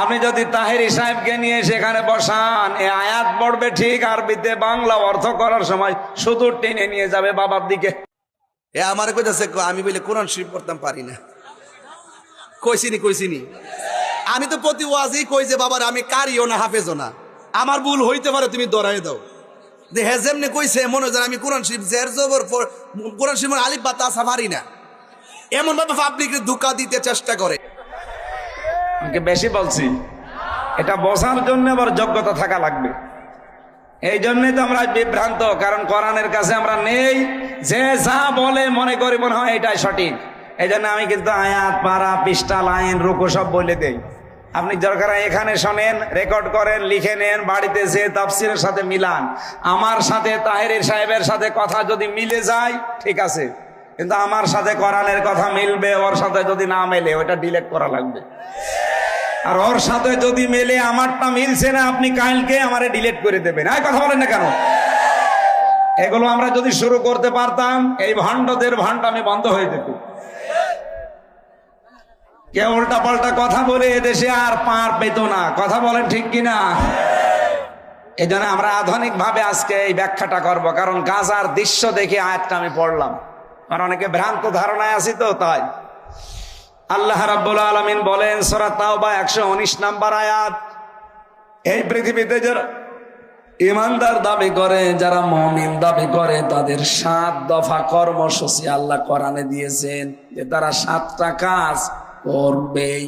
আপনি যদি তাহেরি সাহেবকে নিয়ে সেখানে বসান, এ আয়াত পড়বে ঠিক আরবিতে, বাংলা অর্থ করার সময় শুধু টেনে নিয়ে যাবে বাবার দিকে। এ আমার কইতাছে আমি বলে কোরআন শরীফ পড়তাম পারি না। কইসিনি কইসিনি আমি তো প্রতি ওয়াজেই কই যে, বাবার, আমি কারিও না, হাফেজও না। আমার ভুল হইতে পারে, তুমি দরাই দাও। যে হে কইছে, মনে হয় আমি কোরআন শরীফ জের জবর কোরআন শরীফের আলিফ বা তাসা পারি না। এমন ভাবে পাবলিককে ধোকা দিতে চেষ্টা করে। বেশি বলছি। এটা বসার জন্য আবার যোগ্যতা থাকা লাগবে। এই জন্যই তো আমরা বিভ্রান্ত, কারণ কোরআনের কাছে আমরা নেই। যে যা বলে মনে করি মনে হয় এটাই সঠিক। এই জন্য আমি কিন্তু আয়াত, পারা, পৃষ্ঠা, লাইন, রুকু সব বলে দেই। আপনি দরকার এখানে শোনেন, রেকর্ড করেন, লিখে নেন, বাড়িতে যে তাফসিরের সাথে মিলান। আমার সাথে তাহেরের সাহেবের সাথে কথা যদি মিলে যায়, ঠিক আছে। কিন্তু আমার সাথে কোরআনের কথা মিলবে, ওর সাথে যদি না মেলে, ওটা ডিলেট করা লাগবে। আর ওর সাথে যদি মেলে, আমারটা মিলছে না, আপনি কালকে আমারে ডিলিট করে দেবেন। আর কথা বলেন না কেন? এগুলো আমরা যদি শুরু করতে পারতাম, এই ভান্ডদের ভান্ড আমি বন্ধ হয়ে যেত। কেউ উল্টা পাল্টা কথা বলে এদেশে আর পার পেত না। কথা বলেন ঠিক কিনা? এই জন্য আমরা আধুনিক ভাবে আজকে এই ব্যাখ্যাটা করব, কারণ গাজার দৃশ্য দেখে আয়াতটা আমি পড়লাম। কারণ অনেকে ভ্রান্ত ধারণায় আছি তো তাই। আল্লাহ রাব্বুল আলামিন বলেন, সূরা তাওবা 119 নাম্বার আয়াত। এই পৃথিবীতে যারা ইমানদার দাবি করে, যারা মুমিন দাবি করে, তাদের সাত দফা কর্মসূচি আল্লাহ কোরআনে দিয়েছেন যে তারা সাতটা কাজ করবেই।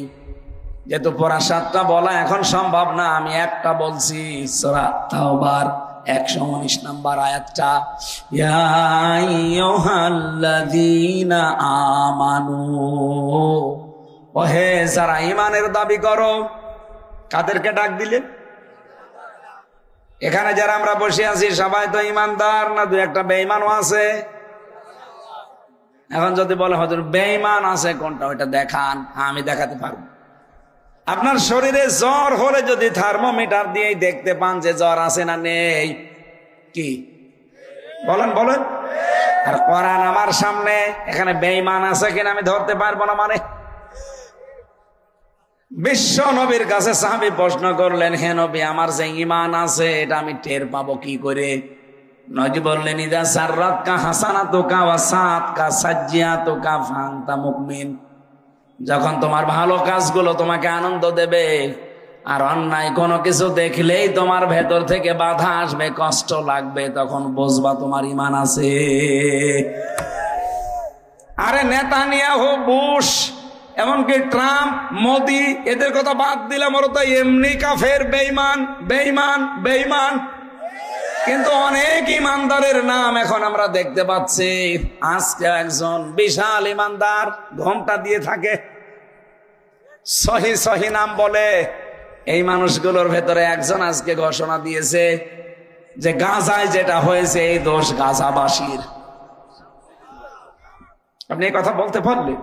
যেহেতু পড়া সাতটা বলা এখন সম্ভব না, আমি একটা বলছি, সূরা তাওবার একশো উনিশ নাম্বার আয়াতটা, ইয়া আইয়ুহাল্লাযীনা আমানু। ওহে, যারা ইমানের দাবি করো, কাদেরকে ডাক দিলে? এখানে যারা আমরা বসে আছি, সবাই তো ইমানদার না, দু একটা বেঈমানও আছে? এখন যদি বলে, হজুর, বেঈমান আছে, কোনটা? ওইটা দেখান, আমি দেখাতে পারব। আপনার শরীরে জ্বর হলে যদি থার্মোমিটার দিয়ে দেখতে পান যে জ্বর আছে না নেই, কি? বলেন বলেন। আর কোরআন আমার সামনে, এখানে বেঈমান আছে কিনা আমি ধরতে পারব না মানে? বিশ্ব নবীর কাছে সাহাবি প্রশ্ন করলেন, হে নবী, আমার যে ইমান আছে, এটা আমি টের পাবো কি করে? নজি বললেন, ইদা সাররাত কা হাসানা তোকা ওয়া সাত কা সাজ্জিয়া তোকা ফাংতা মুকমিন যখন তোমার ভালো কাজগুলো তোমাকে আনন্দ দেবে আর অন্যায় কোনো কিছু দেখলেই তোমার ভেতর থেকে বাধা আসবে, কষ্ট লাগবে, তখন বুঝবা তোমার ইমান আছে। আরে নেতা নিয়ে হো বুশ, এমনকি ট্রাম্প, মোদি, এদের কথা বাদ দিলাম এমনি কাফের বেইমান বেইমান বেইমান কিন্তু অনেক ইমানদারের নাম এখন আমরা দেখতে পাচ্ছি। আজকে একজন বিশাল ইমানদার ঘোমটা দিয়ে থাকে। সহি সহি নাম বলে এই মানুষগুলোর ভেতরে একজন আজকে ঘোষণা দিয়েছে যে গাজায় যেটা হয়েছে, এই দোষ গাজাবাসীর। আপনি কথা বলতে পারলেন